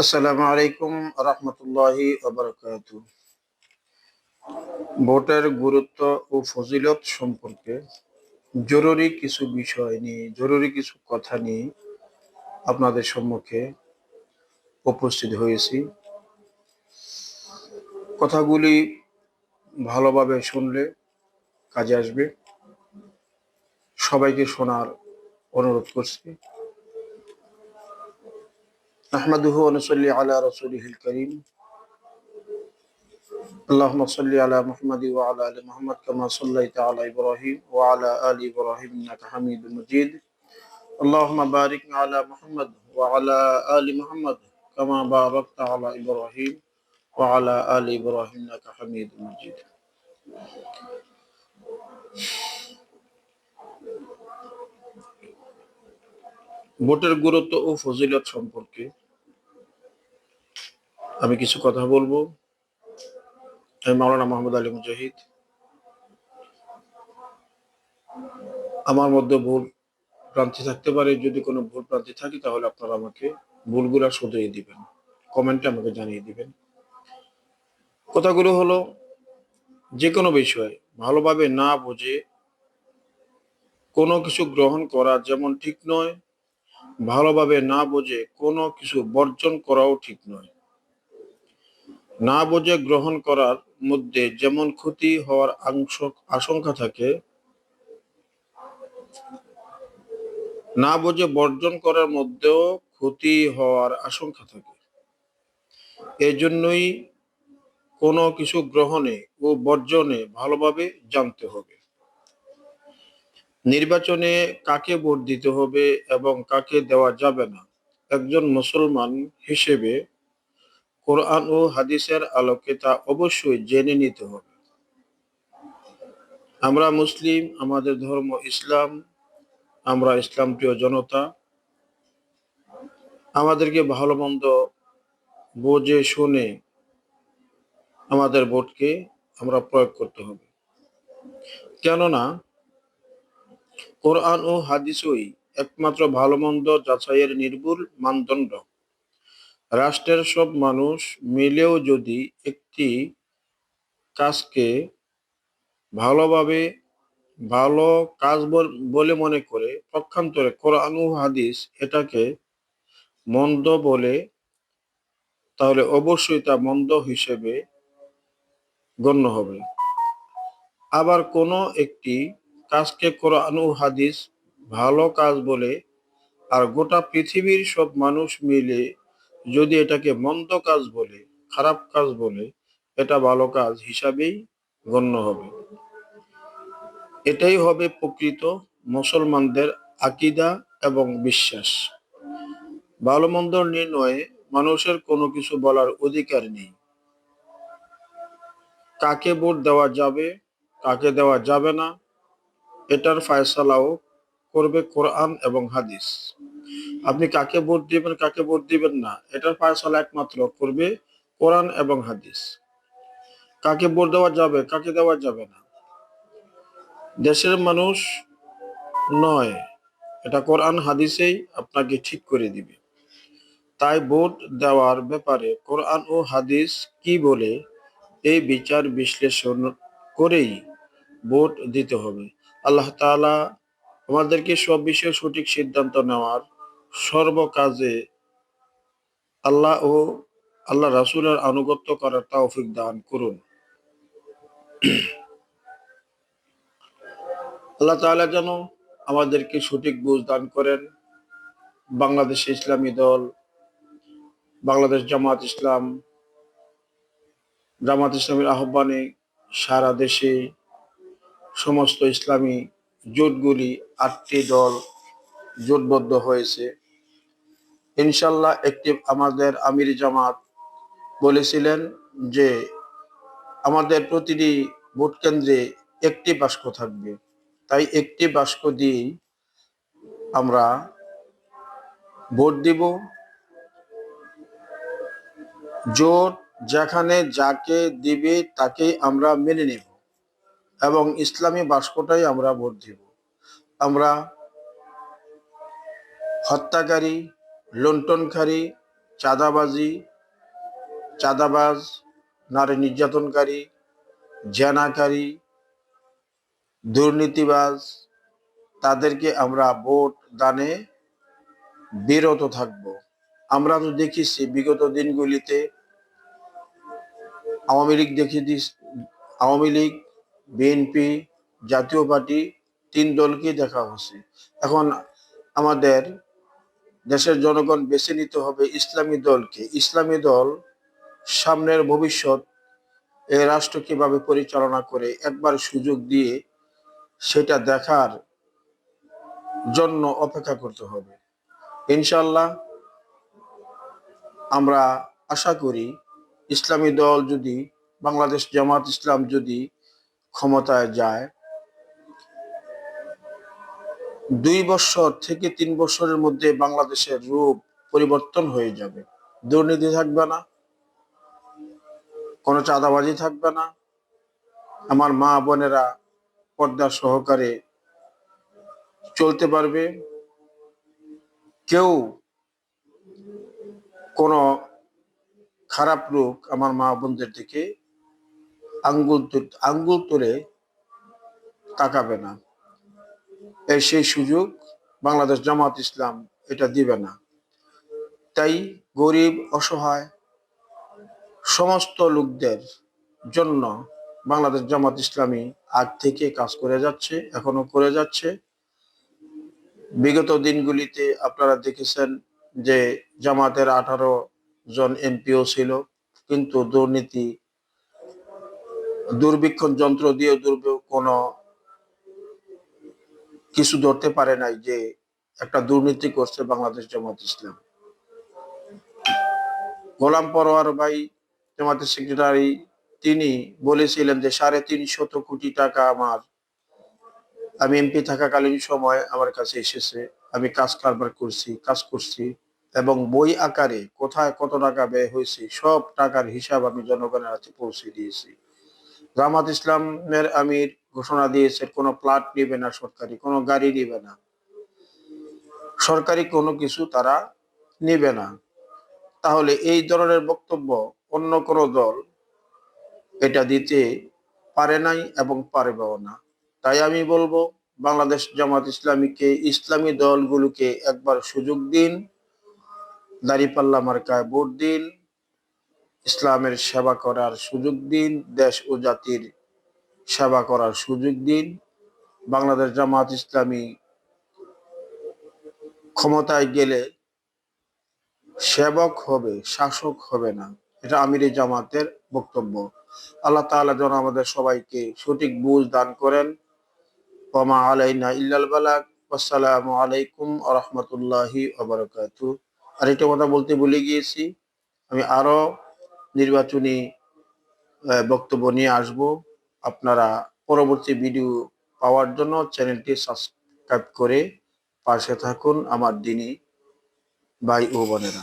আসসালামু আলাইকুম রহমতুল্লাহি ভোটের গুরুত্ব ও ফজিলত সম্পর্কে জরুরি কিছু বিষয় নিয়ে, জরুরি কিছু কথা নিয়ে আপনাদের সম্মুখে উপস্থিত হয়েছি। কথাগুলি ভালোভাবে শুনলে কাজে আসবে। সবাইকে শোনার অনুরোধ করছি। نحمده ونصلي على رسوله الكريم اللهم صل على محمد وعلى ال محمد كما صليت على ابراهيم وعلى ال ابراهيم انك حميد مجيد اللهم بارك على محمد وعلى ال محمد كما باركت على ابراهيم وعلى ال ابراهيم انك حميد مجيد ভোটের গুরুত্ব ও ফজিলত সম্পর্কে আমি কিছু কথা বলব। আমি মাওলানা মোহাম্মদ আলী মুজাহিদ। আমার মধ্যে ভুল প্রান্তি থাকতে পারে, যদি কোনো ভুল প্রান্তি থাকে তাহলে আপনারা আমাকে ভুলগুলা শুধরিয়ে দিবেন, কমেন্টে আমাকে জানিয়ে দিবেন। কথাগুলো হলো, যে কোনো বিষয় ভালোভাবে না বুঝে কোনো কিছু গ্রহণ করা যেমন ঠিক নয়, ভালোভাবে না বুঝে কোনো কিছু বর্জন করাও ঠিক নয়। না বুঝে গ্রহণ করার মধ্যে যেমন ক্ষতি হওয়ার আশঙ্কা থাকে, না বুঝে বর্জন করার মধ্যেও ক্ষতি হওয়ার আশঙ্কা থাকে। এই জন্যই কোনো কিছু গ্রহণে ও বর্জনে ভালোভাবে জানতে হবে। নির্বাচনে কাকে ভোট দিতে হবে এবং কাকে দেওয়া যাবে না, একজন মুসলমান হিসেবে কোরআন ও হাদিসের আলোকে তা অবশ্যই জেনে নিতে হবে। আমরা মুসলিম, আমাদের ধর্ম ইসলাম, আমরা ইসলাম প্রিয় জনতা, আমাদেরকে ভালো মন্দ বুঝে শুনে আমাদের ভোটকে আমরা প্রয়োগ করতে হবে। কেননা, কোরআন ও হাদিসই একমাত্র ভালো মন্দ যাচাইয়ের নির্ভুল মানদণ্ড। রাষ্ট্রের সব মানুষ মিলেও যদি একটি কাজকে ভালোভাবে ভালো কাজ বল- মনে করে, পক্ষান্তরে কোরআন হাদিস এটাকে মন্দ বলে, তাহলে অবশ্যই তা মন্দ হিসেবে গণ্য হবে। আবার কোনো একটি কাজকে কোরআন হাদিস ভালো কাজ বলে, আর গোটা পৃথিবীর সব মানুষ মিলে যদি এটাকে মন্দ কাজ বলে, খারাপ কাজ বলে, এটা ভালো কাজ হিসাবেই গণ্য হবে। এটাই হবে প্রকৃত মুসলমানদের আকিদা এবং বিশ্বাস। ভালো মন্দ নির্ণয়ে মানুষের কোনো কিছু বলার অধিকার নেই। কাকে ভোট দেওয়া যাবে, কাকে দেওয়া যাবে না, এটার ফায়সালাও করবে কোরআন এবং হাদিস। আপনি কাকে ভোট দিবেন, কাকে ভোট দিবেন না, এটার ফায়সালা একমাত্র করবে কোরআন এবং হাদিস। কাকে ভোট দেওয়া যাবে, কাকে দেওয়া যাবে না। দেশের মানুষ নয়, এটা কোরআন হাদিসেই আপনাকে ঠিক করে দিবে। তাই ভোট দেওয়ার ব্যাপারে কোরআন ও হাদিস কি বলে, এই বিচার বিশ্লেষণ করেই ভোট দিতে হবে। আল্লাহ তাআলা আমাদেরকে সব বিষয়ে সঠিক সিদ্ধান্ত নেওয়ার সর্বকাজে আল্লাহ ও আল্লাহ রাসুলের আনুগত্য করার তৌফিক দান করুন। আল্লাহ তাআলা যেন আমাদেরকে সঠিক বুঝ দান করেন। বাংলাদেশ ইসলামী দল, বাংলাদেশ জামাত ইসলাম, জামাত ইসলামের আহ্বানে সারা দেশে সমস্ত ইসলামী জোটগুলি আটটি দল জোটবদ্ধ হয়েছে। ইনশাল্লাহ একটি আমাদের আমির জামাত বলেছিলেন যে আমাদের প্রতিটি ভোট কেন্দ্রে একটি বাস্ক থাকবে। তাই একটি বাস্ক দিয়েই আমরা ভোট দিব। জোট যেখানে যাকে দিবে তাকে আমরা মেনে নেব এবং ইসলামী বাস্কটাই আমরা ভোট দিব। আমরা হত্যাকারী লুণ্ঠনকারী চাঁদাবাজি, চাঁদাবাজ, নারী নির্যাতনকারী, জেনাকারী, দুর্নীতিবাজ, তাদেরকে আমরা ভোট দানে বিরত থাকব। আমরা তো দেখেছি বিগত দিনগুলিতে আওয়ামী লীগ দেখিয়ে দিস, আওয়ামী লীগ বিএনপি জাতীয় পার্টি, তিন দলকে দেখা হচ্ছে। এখন আমাদের দেশের জনগণ বেছে নিতে হবে ইসলামী দলকে। ইসলামী দল সামনের ভবিষ্যৎ এই রাষ্ট্র কীভাবে পরিচালনা করে, একবার সুযোগ দিয়ে সেটা দেখার জন্য অপেক্ষা করতে হবে। ইনশাল্লাহ আমরা আশা করি ইসলামী দল যদি, বাংলাদেশ জামাত ইসলাম যদি ক্ষমতায় যায় দুই বছর থেকে তিন বছরের মধ্যে বাংলাদেশের রূপ পরিবর্তন হয়ে যাবে। দুর্নীতি থাকবে না, কোনো চাঁদাবাজি থাকবে না। আমার মা বোনেরা পর্দা সহকারে চলতে পারবে। কেউ কোনো খারাপ লোক আমার মা বোনদের দিকে আঙ্গুল আঙ্গুল তুলে তাকাবে না। এই সেই সুযোগ বাংলাদেশ জামাত ইসলাম এটা দিবে না। তাই গরিব, অসহায় সমস্ত লোকদের জন্য বাংলাদেশ জামাত ইসলামী আগ থেকে কাজ করে যাচ্ছে, এখনও করে যাচ্ছে। বিগত দিনগুলিতে আপনারা দেখেছেন যে জামাতের আঠারো জন এমপিও ছিল, কিন্তু দুর্নীতি দুর্বীক্ষণ যন্ত্র দিয়ে দুর্ব কোনো কিছু ধরতে পারে নাই যে একটা দুর্নীতি করছে বাংলাদেশ জামাত ইসলাম। গোলাম পরোয়ার ভাই, জামাতের সেক্রেটারি তিনি বলেছিলেন যে সাড়ে তিন শত কোটি টাকা আমার, আমি এমপি থাকাকালীন সময় আমার কাছে এসেছে। আমি কাজ কারবার করছি, কাজ করছি এবং বই আকারে কোথায় কত টাকা ব্যয় হয়েছে, সব টাকার হিসাব আমি জনগণের হাতে পৌঁছে দিয়েছি। জামাত ইসলামের আমির ঘোষণা দিয়েছে, কোনো প্লাট নেবে না সরকারি, কোনো গাড়ি নেবে না। সরকারি কোনো কিছু তারা নেবে না। তাহলে এই ধরনের বক্তব্য অন্য কোনো দল এটা দিতে পারে নাই এবং পারবেও না। তাই আমি বলব, বাংলাদেশ জামাত ইসলামীকে, ইসলামী দলগুলোকে একবার সুযোগ দিন, দাঁড়িপাল্লা মার্কায় ভোট দিন, ইসলামের সেবা করার সুযোগ দিন, দেশ ও জাতির সেবা করার সুযোগ দিন। বাংলাদেশ জামাত ইসলামী ক্ষমতায় গেলে সেবক হবে, শাসক হবে না। এটা আমির জামাতের বক্তব্য। আল্লাহ তাআলা যেন আমাদের সবাইকে সঠিক বুঝ দান করেন। ওমা আলাইনা ইল্লাল বালাক আসসালামু আলাইকুম রহমতুল্লাহি আবরকাতু আর একটা কথা বলতে ভুলে গিয়েছি। আমি আরও নির্বাচনী বক্তব্য নিয়ে আসব। আপনারা পরবর্তী ভিডিও পাওয়ার জন্য চ্যানেলটি সাবস্ক্রাইব করে পাশে থাকুন, আমার দিনে ভাই ও বোনেরা।